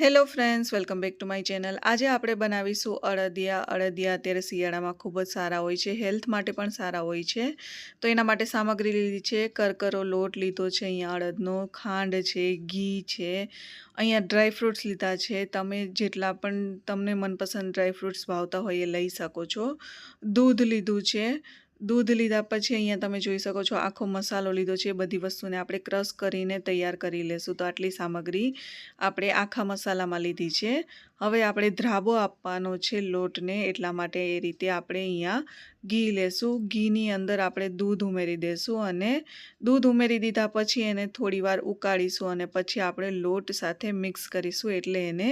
Hello friends welcome back to my channel આજે આપણે બનાવીશું અડદિયા અડદિયા અત્યારે શિયાળામાં ખૂબ જ સારા હોય છે હેલ્થ માટે પણ સારા હોય છે. તો એના માટે સામગ્રી લીધી છે, કરકરો લોટ લીધો છે, અહીંયા અડદનો ખાંડ છે, ઘી છે, અહીંયા ડ્રાય ફ્રૂટ્સ લીધા છે. તમે જેટલા પણ તમને મનપસંદ ડ્રાયફ્રૂટ્સ ભાવતા હોય એ લઈ શકો છો. દૂધ લીધું છે દૂધ લીધા પછી અહીંયા તમે જોઈ શકો છો આખો મસાલો લીધો છે. બધી વસ્તુને આપણે ક્રશ કરીને તૈયાર કરી લેશું. તો આટલી સામગ્રી આપણે આખા મસાલામાં લીધી છે. હવે આપણે ધ્રાબો આપવાનો છે લોટને. એટલા માટે એ રીતે આપણે અહીંયા ઘી લેશું. ઘીની અંદર આપણે દૂધ ઉમેરી દઈશું અને દૂધ ઉમેરી દીધા પછી એને થોડીવાર ઉકાળીશું અને પછી આપણે લોટ સાથે મિક્સ કરીશું એટલે એને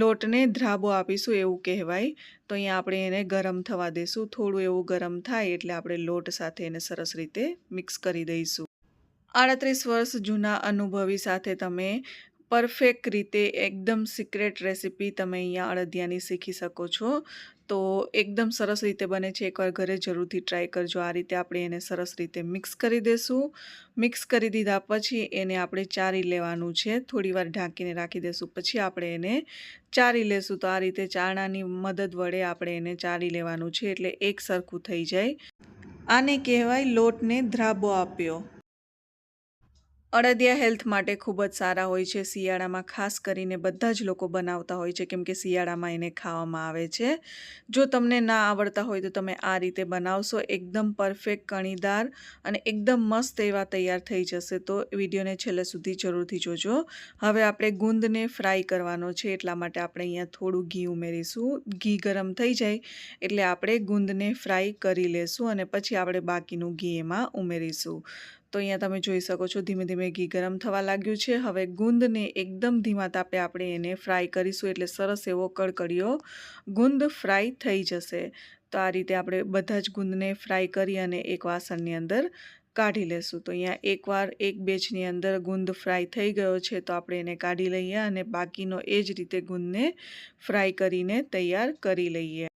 લોટને ધ્રાબો આપીશું એવું કહેવાય. તો અહીંયા આપણે એને ગરમ થવા દઈશું થોડું એવું ગરમ થાય એટલે આપણે લોટ સાથે એને સરસ રીતે મિક્સ કરી દઈશું. આડત્રીસ વર્ષ જૂના અનુભવી સાથે તમે પરફેક્ટ રીતે એકદમ સિક્રેટ રેસીપી તમે અહીંયા અડદિયાની શીખી શકો છો. તો એકદમ સરસ રીતે બને છે. એકવાર ઘરે જરૂરથી ટ્રાય કરજો. આ રીતે આપણે એને સરસ રીતે મિક્સ કરી દઈશું મિક્સ કરી દીધા પછી એને આપણે ચારી લેવાનું છે. થોડીવાર ઢાંકીને રાખી દઈશું પછી આપણે એને ચારી લેશું. તો આ રીતે ચારણાની મદદ વડે આપણે એને ચારી લેવાનું છે. એટલે એક સરખું થઈ જાય. આને કહેવાય લોટને ધ્રાબો આપ્યો. અડદિયા હેલ્થ માટે ખૂબ જ સારા હોય છે. શિયાળામાં ખાસ કરીને બધા જ લોકો બનાવતા હોય છે, કેમ કે શિયાળામાં એને ખાવામાં આવે છે. જો તમને ના આવડતા હોય તો તમે આ રીતે બનાવશો. એકદમ પરફેક્ટ કણીદાર અને એકદમ મસ્ત એવા તૈયાર થઈ જશે તો વિડીયોને છેલ્લે સુધી જરૂરથી જોજો. હવે આપણે ગુંદને ફ્રાય કરવાનો છે, એટલા માટે આપણે અહીંયા થોડું ઘી ઉમેરીશું. ઘી ગરમ થઈ જાય એટલે આપણે ગુંદને ફ્રાય કરી લેશું અને પછી આપણે બાકીનું ઘી એમાં ઉમેરીશું. તો અહીંયા તમે જોઈ શકો છો ધીમે ધીમે ઘી ગરમ થવા લાગ્યું છે. હવે ગુંદને એકદમ ધીમા તાપે આપણે એને ફ્રાય કરીશું એટલે સરસ એવો કડકડીયો ગુંદ ફ્રાય થઈ જશે. તો આ રીતે આપણે બધા જ ગુંદને ફ્રાય કરી અને એક વાસણની અંદર કાઢી લેશું. તો અહીંયા એકવાર એક બેચની અંદર ગુંદ ફ્રાય થઈ ગયો છે તો આપણે એને કાઢી લઈએ અને બાકીનો એ જ રીતે ગુંદને ફ્રાય કરીને તૈયાર કરી લઈએ.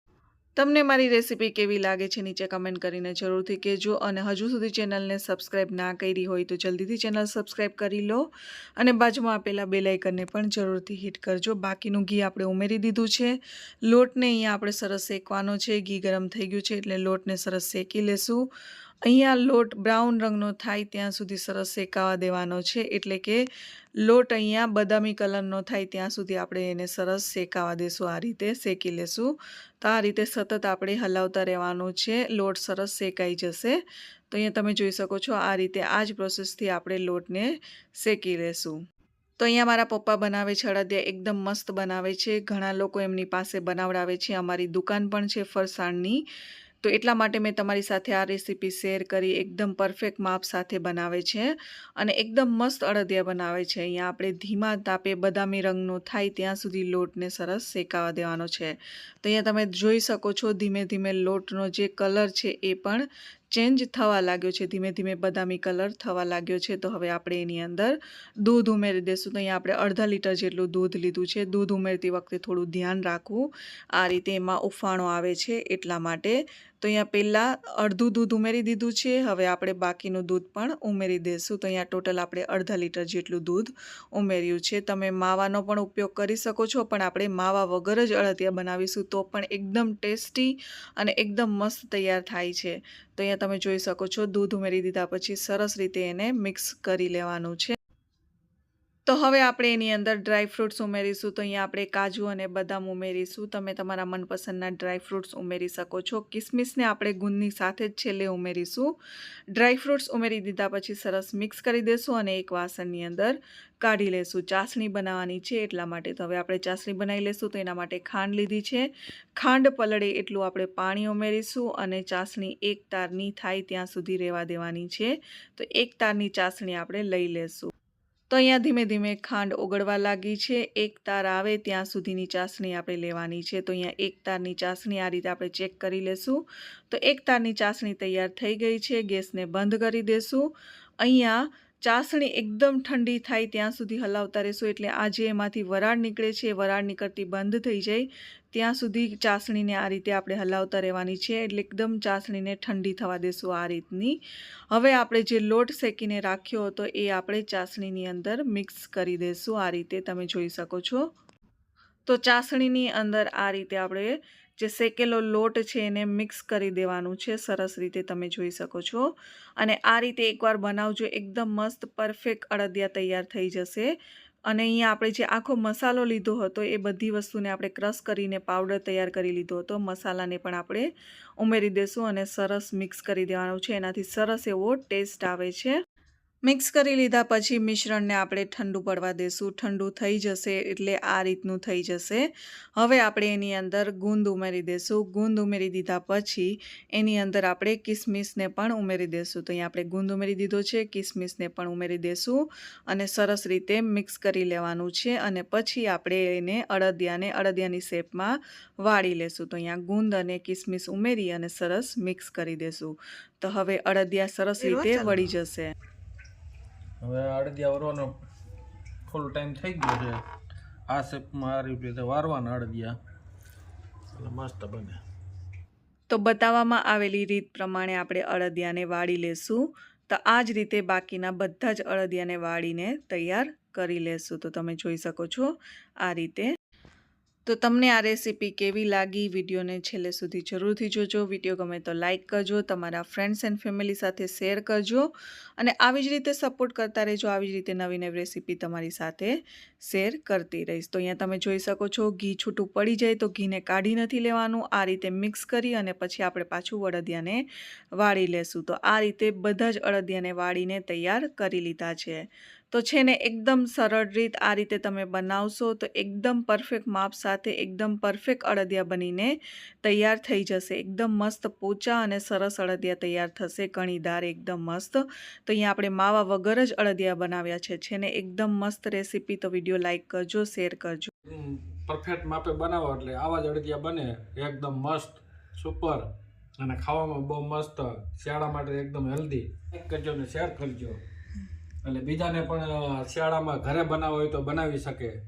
તમને મારી રેસીપી કેવી લાગે છે નીચે કમેન્ટ કરીને જરૂરથી કહેજો અને હજુ સુધી ચેનલને સબસ્ક્રાઈબ ના કરી હોય તો જલ્દીથી ચેનલ સબસ્ક્રાઈબ કરી લો અને બાજુમાં આપેલા બે લાઇકનને પણ જરૂરથી હિટ કરજો. બાકીનું ઘી આપણે ઉમેરી દીધું છે. લોટને અહીંયા આપણે સરસ શેકવાનો છે. ઘી ગરમ થઈ ગયું છે એટલે લોટને સરસ શેકી લેશું. અહીંયા લોટ બ્રાઉન રંગનો થાય ત્યાં સુધી સરસ શેકાવા દેવાનો છે. એટલે કે લોટ અહીંયા બદામી કલરનો થાય ત્યાં સુધી આપણે એને સરસ શેકાવા દેશું, આ રીતે શેકી લેશું. તો આ રીતે સતત આપણે હલાવતા રહેવાનું છે. લોટ સરસ શેકાઈ જશે. તો અહીંયા તમે જોઈ શકો છો આ રીતે આ જ પ્રોસેસથી આપણે લોટને શેકી લેશું. તો અહીંયા મારા પપ્પા બનાવે છે, અડદિયા એકદમ મસ્ત બનાવે છે. ઘણા લોકો એમની પાસે બનાવડાવે છે. અમારી દુકાન પણ છે ફરસાણની. તો એટલા માટે મેં તમારી સાથે આ રેસીપી શેર કરી, એકદમ પરફેક્ટ માપ સાથે બનાવે છે અને એકદમ મસ્ત અડદિયા બનાવે છે. અહીંયા આપણે ધીમા તાપે બદામી રંગનો થાય ત્યાં સુધી લોટને સરસ શેકાવા દેવાનો છે. તો અહીંયા તમે જોઈ શકો છો ધીમે ધીમે લોટનો જે કલર છે એ પણ ચેન્જ થવા લાગ્યો છે. ધીમે ધીમે બદામી કલર થવા લાગ્યો છે. તો હવે આપણે એની અંદર દૂધ ઉમેરી દઈશું તો અહીંયા આપણે અડધા લીટર જેટલું દૂધ લીધું છે. દૂધ ઉમેરતી વખતે થોડું ધ્યાન રાખવું. આ રીતે એમાં ઉફાણો આવે છે એટલા માટે તો અહીંયા પહેલાં અડધું દૂધ ઉમેરી દીધું છે, હવે આપણે બાકીનું દૂધ પણ ઉમેરી દઈશું તો અહીંયા ટોટલ આપણે અડધા લીટર જેટલું દૂધ ઉમેર્યું છે. તમે માવાનો પણ ઉપયોગ કરી શકો છો, પણ આપણે માવા વગર જ અળતિયા બનાવીશું તો પણ એકદમ ટેસ્ટી અને એકદમ મસ્ત તૈયાર થાય છે. તો અહીંયા તમે જોઈ શકો છો, દૂધ ઉમેરી દીધા પછી સરસ રીતે એને મિક્સ કરી લેવાનું છે. તો હવે આપણે એની અંદર ડ્રાય ફ્રૂટ્સ ઉમેરીશું. તો અહીંયા આપણે કાજુ અને બદામ ઉમેરીશું. તમે તમારા મનપસંદના ડ્રાય ફ્રૂટ્સ ઉમેરી શકો છો. કિસમિસને આપણે ગુંદની સાથે જ છેલ્લે ઉમેરીશું. ડ્રાય ફ્રૂટ્સ ઉમેરી દીધા પછી સરસ મિક્સ કરી દઈશું અને એક વાસણની અંદર કાઢી લેશું. ચાસણી બનાવવાની છે એટલા માટે. તો હવે આપણે ચાસણી બનાવી લેશું તો એના માટે ખાંડ લીધી છે. ખાંડ પલળે એટલું આપણે પાણી ઉમેરીશું અને ચાસણી એક તારની થાય ત્યાં સુધી રહેવા દેવાની છે. તો એક તારની ચાસણી આપણે લઈ લેશું. તો અહીંયા ધીમે ધીમે ખાંડ ઓગળવા લાગી છે. એક તાર આવે ત્યાં સુધીની ચાસણી આપણે લેવાની છે. તો અહીંયા એક તારની ચાસણી આ રીતે આપણે ચેક કરી લેશું. તો એક તારની ચાસણી તૈયાર થઈ ગઈ છે. ગેસને બંધ કરી દેશું. અહીંયા ચાસણી એકદમ ઠંડી થાય ત્યાં સુધી હલાવતા રહેશું, એટલે આ જે એમાંથી વરાળ નીકળે છે, એ વરાળ નીકળતી બંધ થઈ જાય. ત્યાં સુધી ચાસણીને આ રીતે આપણે હલાવતા રહેવાની છે, એટલે એકદમ ચાસણીને ઠંડી થવા દેશું આ રીતની. હવે આપણે જે લોટ શેકીને રાખ્યો હતો, એ આપણે ચાસણીની અંદર મિક્સ કરી દઈશું આ રીતે તમે જોઈ શકો છો. તો ચાસણીની અંદર આ રીતે આપણે જે શેકેલો લોટ છે એને મિક્સ કરી દેવાનું છે. સરસ રીતે તમે જોઈ શકો છો. અને આ રીતે એકવાર બનાવજો. એકદમ મસ્ત, પરફેક્ટ અડદિયા તૈયાર થઈ જશે. અને અહીંયા આપણે જે આખો મસાલો લીધો હતો, એ બધી વસ્તુને આપણે ક્રશ કરીને પાવડર તૈયાર કરી લીધો હતો. મસાલાને પણ આપણે ઉમેરી દેશું અને સરસ મિક્સ કરી દેવાનું છે. એનાથી સરસ એવો ટેસ્ટ આવે છે. મિક્સ કરી લીધા પછી મિશ્રણને આપણે ઠંડુ પડવા દેશું. ઠંડુ થઈ જશે એટલે આ રીતનું થઈ જશે. હવે આપણે એની અંદર ગુંદ ઉમેરી દેશું. ગુંદ ઉમેરી દીધા પછી એની અંદર આપણે કિસમિસને પણ ઉમેરી દેશું. તો અહીંયા આપણે ગુંદ ઉમેરી દીધો છે કિસમિસને પણ ઉમેરી દેશું અને સરસ રીતે મિક્સ કરી લેવાનું છે અને પછી આપણે એને અડદિયાને અડદિયાની શેપમાં વાળી લેશું. તો અહીંયા ગુંદ અને કિસમિસ ઉમેરી અને સરસ મિક્સ કરી દેશું. તો હવે અડદિયા સરસ રીતે વળી જશે. હવે અડદિયા વરવાનો ફૂલ ટાઈમ થઈ ગયો છે. આ શેપમાં આ રીતે વારવાના અડદિયા. એટલે મસ્ત બને. તો બતાવવામાં આવેલી રીત પ્રમાણે આપણે અડદિયાને વાળી લેશું. તો આ જ રીતે બાકીના બધા જ અડદિયાને વાળીને તૈયાર કરી લેશું. તો તમે જોઈ શકો છો આ રીતે તો તમને આ રેસીપી કેવી લાગી વિડીયોને છેલ્લે સુધી જરૂરથી જોજો. વીડિયો ગમે તો લાઇક કરજો, તમારા ફ્રેન્ડ્સ એન્ડ ફેમિલી સાથે શેર કરજો અને આવી જ રીતે સપોર્ટ કરતા રહેજો. આવી જ રીતે નવી નવી રેસીપી તમારી સાથે શેર કરતી રહીશ. તો અહીંયા તમે જોઈ શકો છો, ઘી છૂટું પડી જાય તો ઘીને કાઢી નથી લેવાનું. આ રીતે મિક્સ કરી અને પછી આપણે પાછું અડદિયાને વાળી લેશું. તો આ રીતે બધા જ અડદિયાને વાળીને તૈયાર કરી લીધા છે. તો છે ને એકદમ સરળ રીત આ રીતે તમે બનાવશો તો એકદમ પરફેક્ટ માપ સાથે એકદમ પરફેક્ટ અડદિયા બનીને તૈયાર થઈ જશે. એકદમ મસ્ત પોચા અને સરસ અડદિયા તૈયાર થશે. કણીદાર એકદમ મસ્ત. તો અહીંયા આપણે માવા વગર જ અડદિયા બનાવ્યા છે. છે ને એકદમ મસ્ત રેસીપી તો વીડિયો લાઇક કરજો, શેર કરજો. પરફેક્ટ માપે બનાવો એટલે આવા જ અડદિયા બને. એકદમ મસ્ત સુપર અને ખાવામાં બહુ મસ્ત, શિયાળા માટે એકદમ હેલ્ધી લાઈક કરજો અને શેર કરજો. એટલે બીજાને પણ શિયાળામાં ઘરે બનાવો હોય તો બનાવી શકે.